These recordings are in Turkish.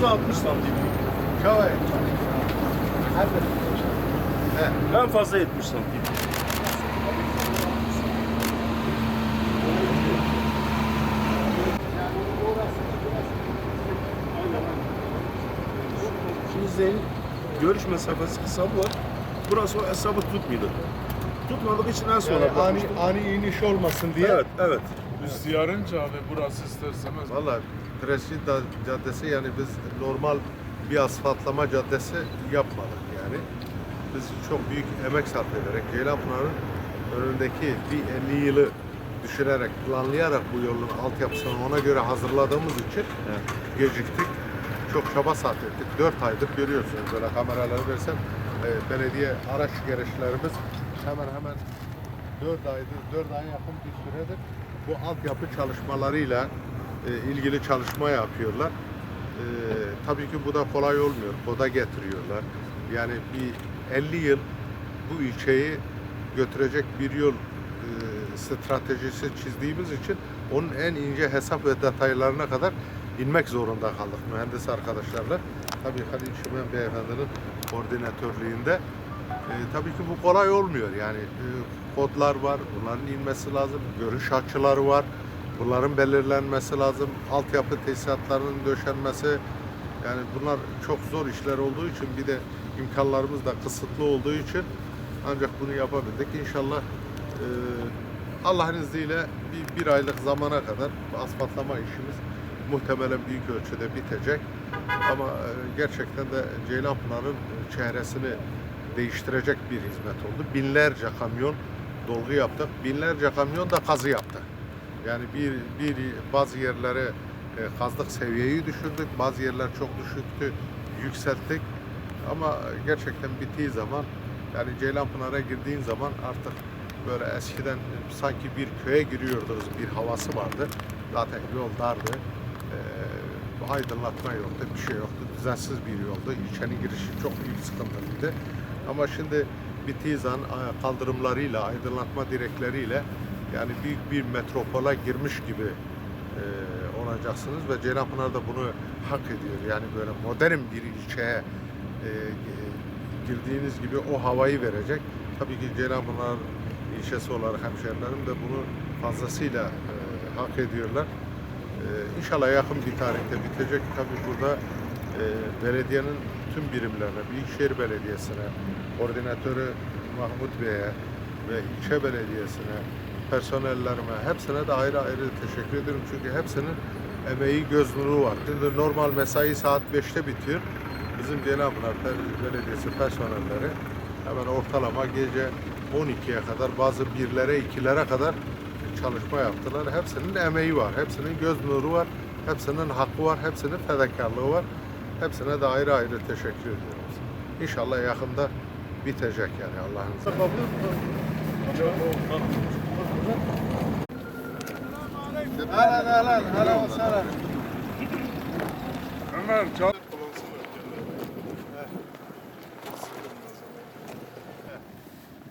En, en fazla 60 santim. Çavay. En fazla 70 santim. Şimdi görüş mesafesi kısa bu. Burası o hesabı tutmuyordu. Tutmadık için en sonra Yani ani, bakmıştım. ani iniş olmasın diye. Evet, evet. Üstiyarınca abi burası isterseniz. Valla Da- Caddesi yani biz normal bir asfaltlama caddesi yapmadık yani. Biz çok büyük emek sarf ederek Ceylanpınar'ın önündeki bir 50 yılı düşünerek, planlayarak bu yolun altyapısını ona göre hazırladığımız için geciktik. Çok çaba sarf ettik. 4 aydır görüyorsunuz böyle kameraları versem e, belediye araç gereçlerimiz hemen hemen 4 aydır, 4 aya yakın bir süredir bu altyapı çalışmalarıyla e, ilgili çalışma yapıyorlar. E, tabii ki bu da kolay olmuyor. Koda getiriyorlar. Yani bir 50 yıl bu ilçeyi götürecek bir yol e, stratejisi çizdiğimiz için onun en ince hesap ve detaylarına kadar inmek zorunda kaldık mühendis arkadaşlarla. Tabii Halil Şimen Beyefendi'nin koordinatörlüğünde. E, tabii ki bu kolay olmuyor. Yani e, kodlar var, bunların inmesi lazım. Görüş açıları var. Bunların belirlenmesi lazım. Altyapı tesisatlarının döşenmesi. Yani bunlar çok zor işler olduğu için bir de imkanlarımız da kısıtlı olduğu için ancak bunu yapabildik. İnşallah e, Allah'ın izniyle bir, bir aylık zamana kadar asfaltlama işimiz muhtemelen büyük ölçüde bitecek. Ama e, gerçekten de Ceylanpınar'ın çehresini değiştirecek bir hizmet oldu. Binlerce kamyon dolgu yaptık. Binlerce kamyon da kazı yaptık. Yani bir, bir bazı yerlere e, kazdık seviyeyi düşürdük. Bazı yerler çok düşüktü. Yükselttik. Ama gerçekten bittiği zaman yani Ceylanpınar'a girdiğin zaman artık böyle eskiden sanki bir köye giriyordunuz bir havası vardı. Zaten yol dardı. Ee, aydınlatma yoktu, bir şey yoktu. Düzensiz bir yoldu. İlçenin girişi çok büyük sıkıntılıydı. Ama şimdi bittiği zaman e, kaldırımlarıyla, aydınlatma direkleriyle yani büyük bir metropola girmiş gibi e, olacaksınız ve Ceylanpınar da bunu hak ediyor. Yani böyle modern bir ilçeye e, girdiğiniz gibi o havayı verecek. Tabii ki Ceylanpınar ilçesi olarak hemşehrilerim de bunu fazlasıyla e, hak ediyorlar. E, inşallah yakın bir tarihte bitecek. Tabii burada e, belediyenin tüm birimlerine, Büyükşehir Belediyesi'ne, koordinatörü Mahmut Bey'e ve ilçe belediyesine, personellerime, hepsine de ayrı ayrı teşekkür ediyorum. Çünkü hepsinin emeği, göz nuru var. Şimdi normal mesai saat 5'te bitiyor. Bizim Ceylanpınar Belediyesi personelleri hemen ortalama gece 12'ye kadar bazı birlere, ikilere kadar çalışma yaptılar. Hepsinin emeği var, hepsinin göz nuru var, hepsinin hakkı var, hepsinin fedakarlığı var. Hepsine de ayrı ayrı teşekkür ediyoruz. İnşallah yakında bitecek yani Allah'ın izniyle. Ahlan, ahlan ve sahlan. Ömer çal.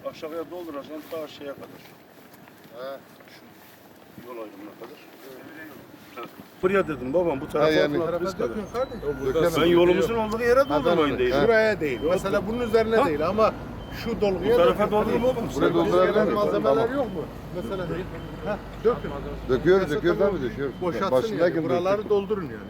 Aşağıya dolduracaksın ta şeye kadar. He. Yol ayrımına kadar. Buraya dedim babam bu tarafa yani. yani, biz kadar. Ben yolumuzun olduğu yere doldurmayın değil. Şuraya değil. Mesela bunun üzerine değil ama şu dolguya Bu tarafa doldurma oğlum. Buraya doldurabilir miyim? Malzemeler yok mu? Mesela ha, dökün. Döküyoruz, döküyoruz tamam, abi döküyoruz. Boşaltsın Başındayken yani. Buraları doldurun yani.